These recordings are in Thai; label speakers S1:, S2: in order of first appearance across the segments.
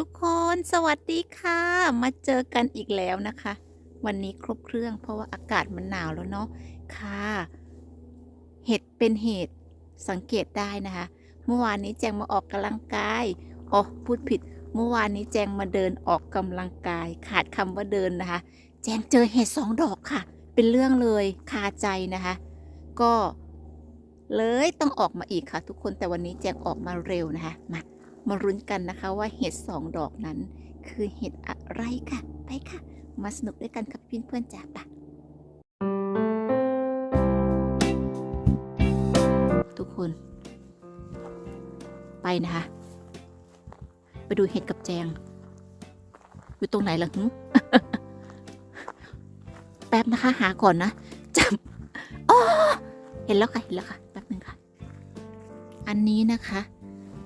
S1: ทุกคนสวัสดีค่ะ มาเจอกันอีกแล้วนะคะ วันนี้ครบเครื่องเพราะว่าอากาศมันหนาวแล้วเนาะค่ะ เห็ดเป็นเหตุสังเกตได้นะคะ เมื่อวานนี้แจงมาออกกำลังกายอ๋อพูดผิด เมื่อวานนี้แจงมาเดินออกกำลังกาย ขาดคำว่าเดินนะคะ แจงเจอเห็ดสองดอกค่ะ เป็นเรื่องเลยคาใจนะคะ ก็เลยต้องออกมาอีกค่ะ ทุกคนแต่วันนี้แจงออกมาเร็วนะคะมา มารุ้นกันนะคะว่าเห็ดสองดอกนั้น คือเห็ดอะไรค่ะ ไปค่ะ มาสนุกด้วยกันกับเพื่อนเพื่อนๆจ้าปะทุกคน ไปนะคะ ไปดูเห็ดกับแจง อยู่ตรงไหนล่ะหึแป๊บนะคะ หาก่อนนะจำอ๋อเห็นแล้วค่ะ เห็นแล้วค่ะ แป๊บหนึ่งค่ะ อันนี้นะคะ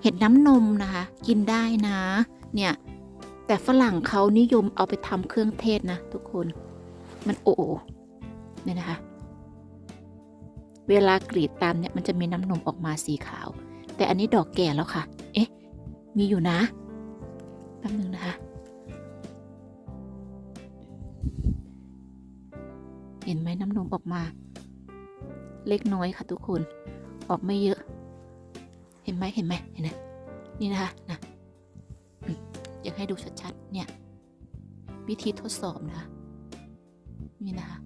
S1: เห็ดน้ำนมนะคะ กินได้นะ เนี่ย แต่ฝรั่งเขานิยมเอาไปทำเครื่องเทศนะ ทุกคน มันโอโอเนี่ยนะคะ เวลากรีดตามเนี่ยมันจะมีน้ำนมออกมาสีขาว แต่อันนี้ดอกแก่แล้วค่ะ เอ๊ะ มีอยู่นะ แป๊บนึงนะคะ เห็นไหมน้ำนมออกมา เล็กน้อยค่ะทุกคน ออกไม่เยอะ ไหมเห็นไหมเห็นไหมนี่นะคะนะอยากให้ดูชัดๆเนี่ย วิธีทดสอบนะคะนี่นะคะ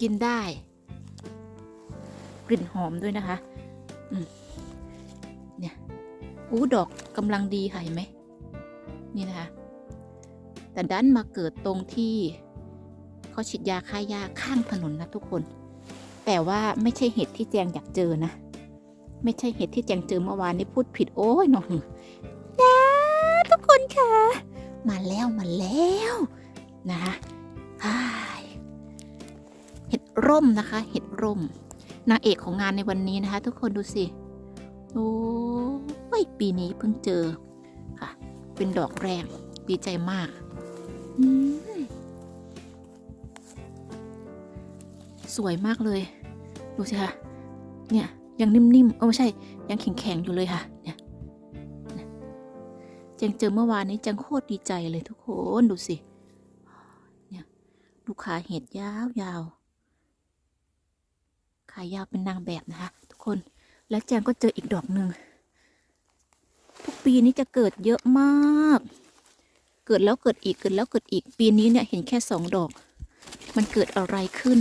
S1: กินได้ กลิ่นหอมด้วยนะคะอืเนี่ยอู้ดอกกำลังดีค่ะเห็นไหมนี่นะคะ แต่ดันมาเกิดตรงที่เขาฉีดยาฆ่าหญ้าข้างถนนนะทุกคน แต่ว่าไม่ใช่เห็ดที่แจงอยากเจอนะ ไม่ใช่เห็ดที่แจงเจอเมื่อวานนี้พูดผิดโอ้ยน้องนะทุกคนค่ะ มาแล้วมาแล้วนะคะเห็ดร่มนะคะ เห็ดร่ม นางเอกของงานในวันนี้นะคะ ทุกคนดูสิโอ้ยปีนี้เพิ่งเจอค่ะ เป็นดอกแรงดีใจมากสวยมากเลย ดูสิคะเนี่ย ยังนิ่มๆ เออไม่ใช่ ยังแข็งๆ อยู่เลยค่ะ เนี่ยเจงเจอเมื่อวานนี้จังโคตรดีใจเลยทุกคน ดูสิ เนี่ยดูขาเห็ดยาวๆขายาวเป็นนางแบบนะคะ ทุกคน แล้วแจงก็เจออีกดอกหนึ่ง ทุกปีนี้จะเกิดเยอะมาก เกิดแล้วเกิดอีก เกิดแล้วเกิดอีก ปีนี้เนี่ยเห็นแค่สองดอก มันเกิดอะไรขึ้น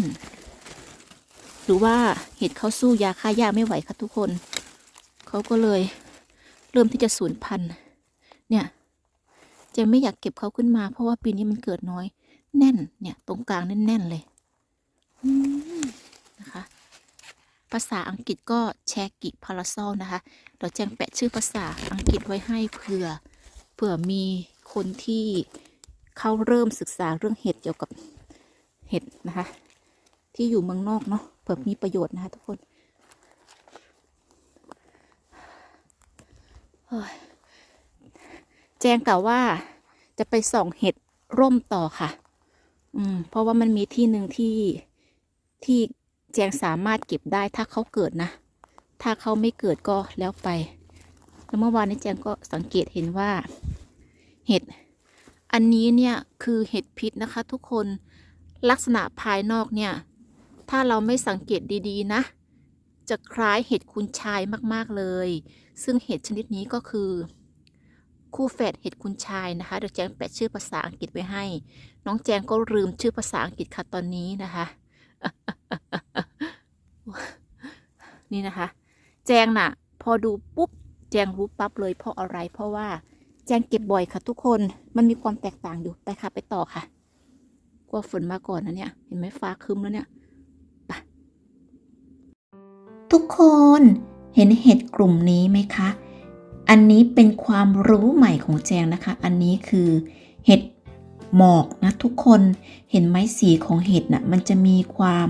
S1: หรือว่าเห็ดเขาสู้ยาฆ่าหญ้าไม่ไหวค่ะทุกคน เขาก็เลยเริ่มที่จะสูญพันธุ์ เนี่ยจงไม่อยากเก็บเขาขึ้นมา เพราะว่าปีนี้มันเกิดน้อย แน่นเนี่ย ตรงกลางแน่นๆเลยนะคะ ภาษาอังกฤษก็แชกิพาราซอลนะคะเดี๋ยวแจงแปะชื่อภาษาอังกฤษไว้ให้เผื่อเผื่อมีคนที่เขาเริ่มศึกษาเรื่องเห็ดเกี่ยวกับเห็ดนะคะ ที่อยู่เมืองนอกเนาะ เผื่อมีประโยชน์นะคะทุกคนแจ้งกล่าวว่าจะไปส่องเห็ดร่มต่อค่ะ อืม เพราะว่ามันมีที่หนึ่งที่ที่แจงสามารถเก็บได้ถ้าเขาเกิดนะ ถ้าเขาไม่เกิดก็แล้วไป แล้วเมื่อวานนี้แจงก็สังเกตเห็นว่า เห็ด อันนี้เนี่ยคือเห็ดพิษนะคะ ทุกคน ลักษณะภายนอกเนี่ย ถ้าเราไม่สังเกตดีๆนะ จะคล้ายเห็ดคุณชายมากๆเลย ซึ่งเห็ดชนิดนี้ก็คือ คู่แฝดเห็ดคุณชายนะคะเดี๋ยวแจงแปะชื่อภาษาอังกฤษไว้ให้ น้องแจงก็ลืมชื่อภาษาอังกฤษค่ะตอนนี้นะคะ นี่นะคะ แจงน่ะ พอดูปุ๊บแจงรู้ปั๊บเลยเพราะอะไร เพราะว่าแจงเก็บบ่อยค่ะทุกคน มันมีความแตกต่างอยู่ ไปค่ะไปต่อค่ะ กลัวฝนมาก่อนนะเนี่ย เห็นไหมฟ้าคึ้มแล้วเนี่ย ทุกคนเห็นเห็ดกลุ่มนี้ไหมคะ อันนี้เป็นความรู้ใหม่ของแจงนะคะ อันนี้คือเห็ดหมอกนะทุกคนเห็นไหมสีของเห็ดน่ะมันจะมีความ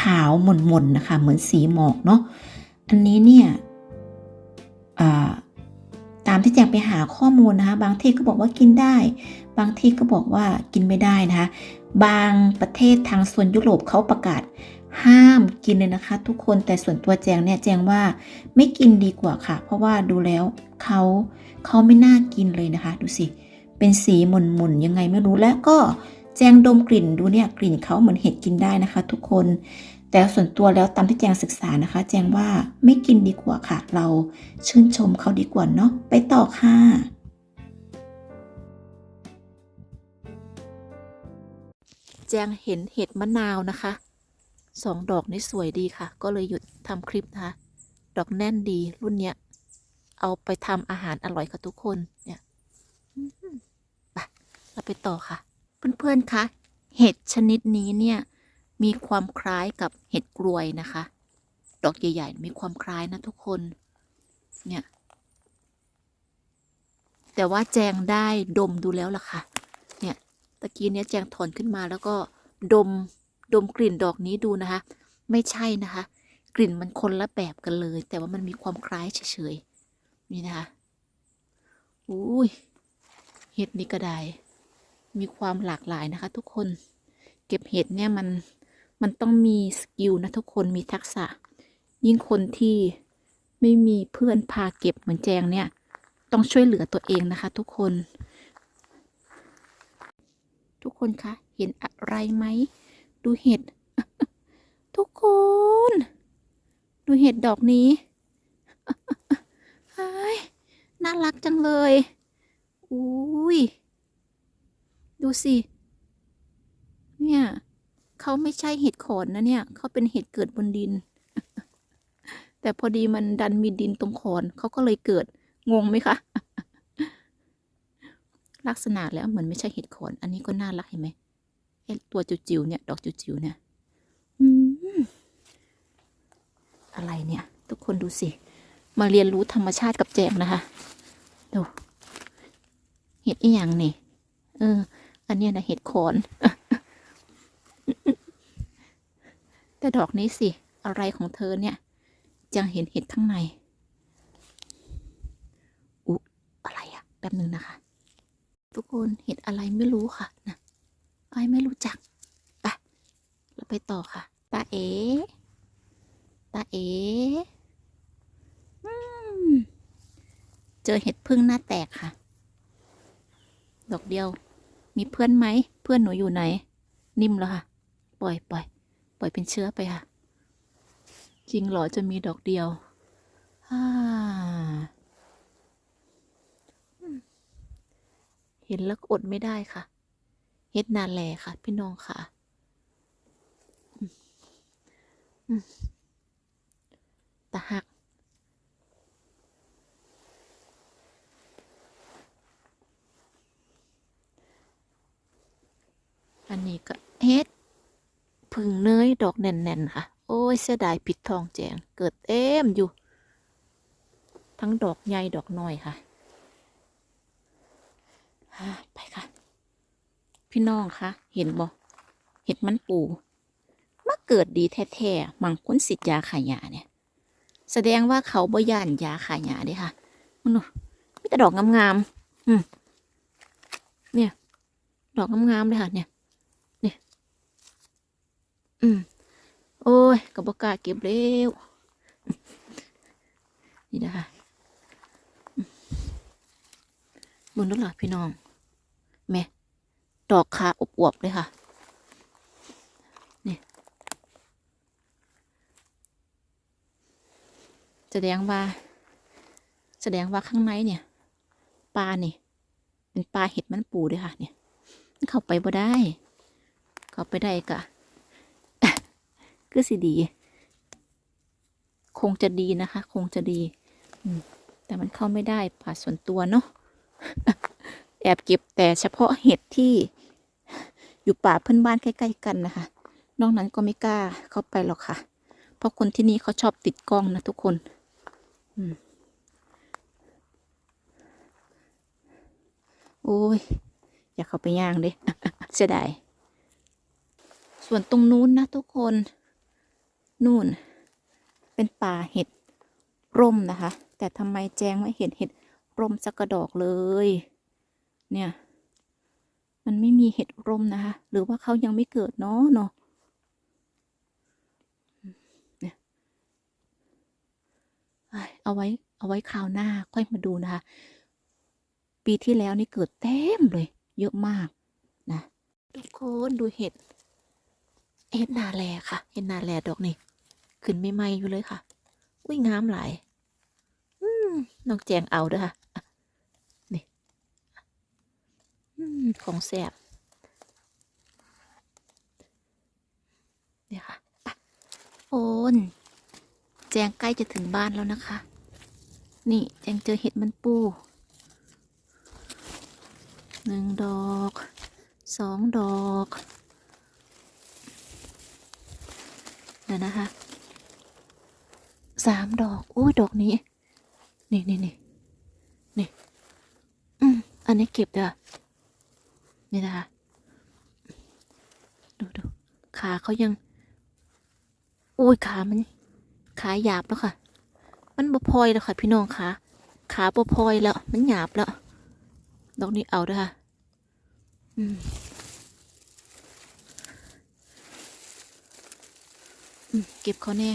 S1: ขาวหม่นๆนะคะ เหมือนสีหมอกเนาะอันนี้เนี่ยตามที่แจงไปหาข้อมูลนะคะ บางที่ก็บอกว่ากินได้ บางที่ก็บอกว่ากินไม่ได้นะคะ บางประเทศทางโซนยุโรปเขาประกาศ ห้ามกินเลยนะคะ ทุกคนแต่ส่วนตัวแจงเนี่ยแจงว่าไม่กินดีกว่าค่ะ เพราะว่าดูแล้วเขาเขาไม่น่ากินเลยนะคะ ดูสิ เป็นสีหม่นๆยังไงไม่รู้และก็แจงดมกลิ่นดูเนี่ยกลิ่นเขาเหมือนเห็ดกินได้นะคะ ทุกคน แต่ส่วนตัวแล้วตามที่แจงศึกษานะคะ แจงว่าไม่กินดีกว่าค่ะ เราชื่นชมเขาดีกว่าเนาะไปต่อค่ะแจงเห็นเห็ดมะนาวนะคะ สองดอกนี่สวยดีค่ะ ก็เลยหยุดทำคลิปนะคะ ดอกแน่นดีรุ่นเนี้ย เอาไปทำอาหารอร่อยค่ะทุกคนเนี่ยไปเราไปต่อค่ะ เพื่อนๆคะเห็ดชนิดนี้เนี่ยมีความคล้ายกับเห็ดกลวยนะคะ ดอกใหญ่ ๆ มีความคล้ายนะทุกคน เนี่ย แต่ว่าแจงได้ดมดูแล้วล่ะค่ะ เนี่ย ตะกี้เนี้ยแจงถอนขึ้นมาแล้วก็ดม ดมกลิ่นดอกนี้ดูนะคะ ไม่ใช่นะคะ กลิ่นมันคนละแบบกันเลย แต่ว่ามันมีความคล้ายเฉยๆนี่นะคะอุ้ยเห็ดนี่ก็ได้ มีความหลากหลายนะคะ ทุกคนเก็บเห็ดเนี่ยมันมันต้องมีสกิลนะทุกคนมีทักษะ ยิ่งคนที่ไม่มีเพื่อนพาเก็บเหมือนแจงเนี่ย ต้องช่วยเหลือตัวเองนะคะ ทุกคน ทุกคนคะเห็นอะไรไหม ดูเห็ด ทุกคน ดูเห็ดดอกนี้น่ารักจังเลย อุ้ย ดูสิ เนี่ยเขาไม่ใช่เห็ดขอนนะเนี่ย เขาเป็นเห็ดเกิดบนดิน แต่พอดีมันดันมีดินตรงขอน เขาก็เลยเกิด งงไหมคะ ลักษณะแล้วเหมือนไม่ใช่เห็ดขอน อันนี้ก็น่ารักเห็นไหม ไอ้ตัวจิ๋วๆเนี่ย ดอกจิ๋วๆเนี่ยอืมอะไรเนี่ย ทุกคนดูสิ มาเรียนรู้ธรรมชาติกับแจงนะคะ ดูเห็ดอีหยังนี่ เออ อันเนี้ยนะเห็ดขอน แต่ดอกนี้สิ อะไรของเธอเนี่ยจังเห็นเห็ดข้างใน อุ๊ อะไรอะแป๊บหนึ่งนะคะ ทุกคนเห็ดอะไรไม่รู้ค่ะนะ ไอ้ไม่รู้จักไปเราไปต่อค่ะ ตาเอ ตาเอเจอเห็ดพึ่งหน้าแตกค่ะ ดอกเดียว มีเพื่อนไหม เพื่อนหนูอยู่ไหน นิ่มแล้วค่ะ ปล่อยปล่อยปล่อยเป็นเชื้อไปค่ะ จริงเหรอจะมีดอกเดียวเห็นแล้วอดไม่ได้ค่ะ เฮ็ดนาแลค่ะ พี่น้องค่ะตาหัก อันนี้ก็เฮ็ดพึ่งเนยดอกแน่น ๆ ค่ะ โอ้ย เสียดายผิดทองแจง เกิดเต็มอยู่ ทั้งดอกใหญ่ ดอกน้อยค่ะ ไปค่ะ พี่น้องคะเห็นบ่เห็ดมันปูมาเกิดดีแท้ๆมังคุนสิทธิ์ยาขายยาเนี่ย แสดงว่าเขาบ่ย่านยาขายยาเด้ค่ะมันมีแต่ดอกงามๆอืมเนี่ย ดอกงามๆเลยค่ะ เนี่ยอืม โอ้ยก็บอกล้าเก็บเร็วนี่นะคะอืมมึงดูหล่ะพี่น้องแม่ ดอกขาอวบๆเลยค่ะ นี่ แสดงว่า แสดงว่าข้างในเนี่ย ปลาเนี่ยเป็นปลาเห็ดมันปูด้วยค่ะ เนี่ยเข้าไปบ่ได้ เข้าไปได้กะคือสิดี คงจะดีนะคะ คงจะดี แต่มันเข้าไม่ได้ผ่าส่วนตัวเนาะ แอบเก็บแต่เฉพาะเห็ดที่อยู่ป่าเพื่อนบ้านใกล้ๆกันนะคะ นอกนั้นก็ไม่กล้าเข้าไปหรอกค่ะ เพราะคนที่นี่เขาชอบติดกล้องนะทุกคนอโอ้ย อย่าเข้าไปย่างด้เสียดาย ส่วนตรงนู้นนะทุกคน นู่น เป็นป่าเห็ดร่มนะคะ แต่ทำไมแจงไม่เห็นเห็ดร่มสักกระดอกเลย เนี่ย มันไม่มีเห็ดร่มนะคะ หรือว่าเขายังไม่เกิดเนาะเนาะเนี่ยเอาไว้เอาไว้คราวหน้าค่อยมาดูนะคะ ปีที่แล้วนี่เกิดเต็มเลย เยอะมากนะทุกคนดูเห็ดเห็ดนาแลค่ะ เห็ดนาแลดอกนี่ขึ้นไม่ไหมอยู่เลยค่ะ อุ้ยงามหลาย อืมน้องแจงเอาด้วยค่ะ ของแสบเนี่ยค่ะโอนแจงใกล้จะถึงบ้านแล้วนะคะ นี่แจงเจอเห็ดมันปูหนึ่งดอกสองดอกเดี๋ยวนะคะสามดอกอุ้ยดอกนี้ นี่นี่นี่นี่อืมอันนี้เก็บเด้อ นี่นะคะ ดูดูขาเขายัง อุ้ยขามัน ขาหยาบแล้วค่ะ มันบพลอยแล้วค่ะ พี่น้องขาขาบพลอยแล้ว มันหยาบแล้ว ดอกนี้เอาด้อค่ะ อืมเก็บเขาแน่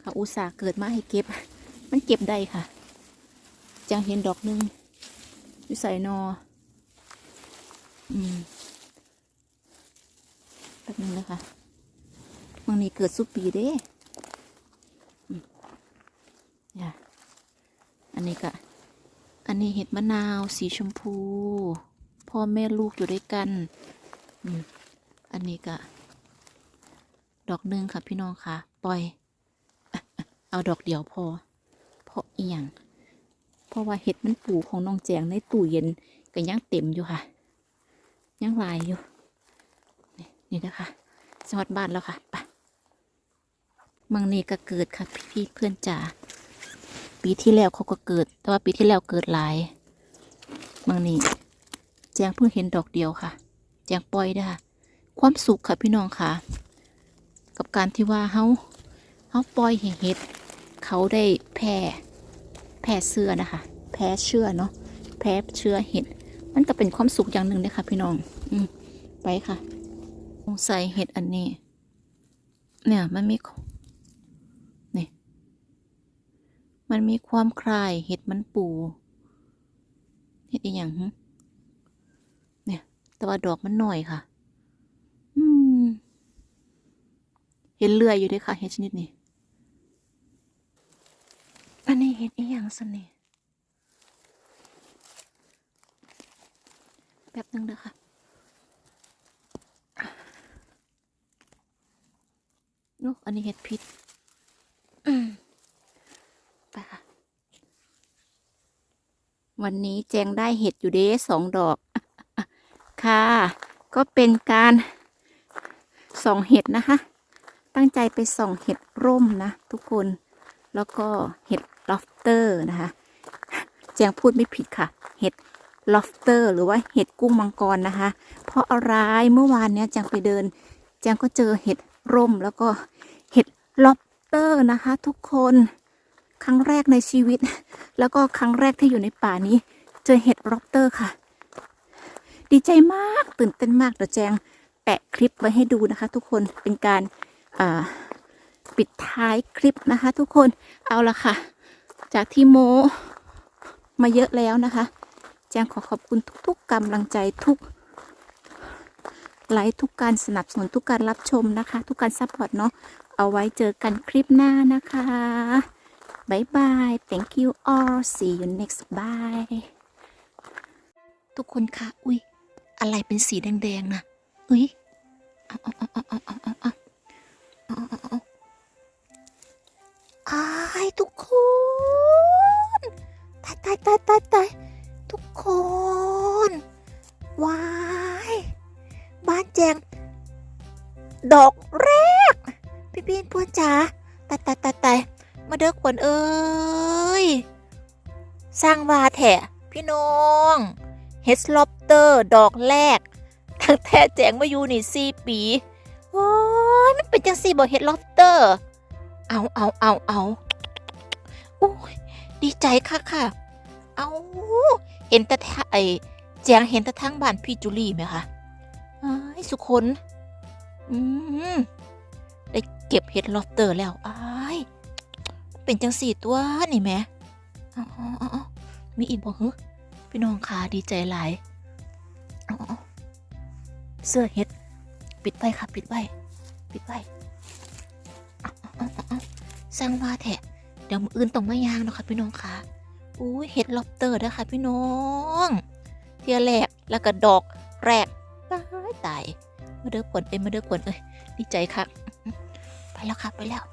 S1: เขาอุตส่าห์เกิดมาให้เก็บ มันเก็บได้ค่ะ จังเห็นดอกหนึงวิสัยนอ อืมแป๊บนึงนะคะมังนี้เกิดสุปปีเด้อืมเนี่ยอันนี้ก็อันนี้เห็ดมะนาวสีชมพู พ่อแม่ลูกอยู่ด้วยกัน อืม อันนี้ก็ดอกหนึ่งค่ะพี่น้องค่ะ ปล่อย เอาดอกเดียวพอ เพราะเอียง เพราะว่าเห็ดมันปลูกของน้องแจงในตู้เย็นก็ยังเต็มอยู่ค่ะ ยังหลายอยู่ นี่นี่นะคะสวัสดบ้านแล้วค่ะไปมังนีก็เกิดค่ะพี่พี่เพื่อนจ๋าปีที่แล้วเขาก็เกิด แต่ว่าปีที่แล้วเกิดหลายมังนีแจงเพิ่งเห็นดอกเดียวค่ะ แจงปล่อยได้ค่ะความสุขค่ะพี่น้องค่ะ กับการที่ว่าเฮาเฮาปล่อยให้เห็ดเขาได้แพร่แพร่เสื้อนะคะ แพ้เชื้อเนาะแพ้เชื้อเห็ด มันก็เป็นความสุขอย่างหนึ่งเลยค่ะ พี่น้อง อืมไปค่ะสงสัยเห็ดอันนี้ เนี่ย มันมีนี่มันมีความคลายเห็ดมันปูเห็ดอีหยังหึเนี่ย แต่ว่าดอกมันหน่อยค่ะ อืมเห็นเลื่อยอยู่ด้วยค่ะเห็ดชนิดนี้อันนี้เห็ดอีหยังสนี่แป๊บนึงนะคะโอ้อันนี้เห็ดพิษไปค่ะวันนี้แจงได้เห็ดอยู่เด้สองดอก ค่ะ ก็เป็นการส่องเห็ดนะคะ ตั้งใจไปส่องเห็ดร่มนะทุกคน แล้วก็เห็ดลอฟเตอร์นะคะ แจงพูดไม่ผิดค่ะ เห็ด ลอฟเตอร์หรือว่าเห็ดกุ้งมังกรนะคะ เพราะอะไรเมื่อวานเนี้ยแจงไปเดินแจงก็เจอเห็ดร่มแล้วก็เห็ดลอฟเตอร์นะคะ ทุกคนครั้งแรกในชีวิต แล้วก็ครั้งแรกที่อยู่ในป่านี้ เจอเห็ดลอฟเตอร์ค่ะ ดีใจมากตื่นเต้นมากเดี๋ยวแจงแปะคลิปไว้ให้ดูนะคะ ทุกคนเป็นการปิดท้ายคลิปนะคะ ทุกคนเอาละค่ะ จากที่โมมาเยอะแล้วนะคะ จงขอขอบคุณทุกๆกำลังใจทุกไลค์ทุกการสนับสนุนทุกการรับชมนะคะ ทุกการซัพพอร์ตเนาะเอาไว้เจอกันคลิปหน้านะคะบายบาย thank you all see you next bye ทุกคนคะ อุ้ยอะไรเป็นสีแดงๆนะอุ้ยเอาเอาเอาเอาเอาเอาเอาเอาเอาเอาเอาอายทุกคน ตายตายตายตายตาย ทุกคนวายบ้านแจง ดอกแรก พี่พี่พวกจ๋าตายตายตายตายมาเด้อขวัญเอ้ย สร้างวาแถะพี่น้องเฮสลอปเตอร์ ดอกแรกตั้งแต่แจงมาอยู่นี่สี่ปีโอ้ยมันเป็นจังสี่บ่เฮดลอปเตอร์ เอาเอาเอาเอาโอ้ยดีใจค่ะค่ะ เอาเห็นแต่ไอแจงเห็นแต่ทั้งบ้านพี่จุลี่ไหมคะไอ้สุคนอืมได้เก็บเห็ดลอฟเตอร์แล้วไอ้เป็นจังสี่ตัวนี่แหม่เอาเอาเอาเอามีอีกบ่ฮึพี่น้องค่ะดีใจหลายเสื้อเฮ็ด ปิดไว้ค่ะ ปิดไว้ปิดไว้สร้างว่าแท้เดี๋ยวมืออื่นต้องมายางเนาะค่ะพี่น้องค่ะ อุ้ยเห็ดล็อบเตอร์นะคะพี่น้อง เทียแรกแล้วก็ดอกแรกตายตายมาเด้อขวัญเอ้ยมาเด้อขวัญเอ้ยดีใจค่ะ ไปแล้วค่ะ ไปแล้ว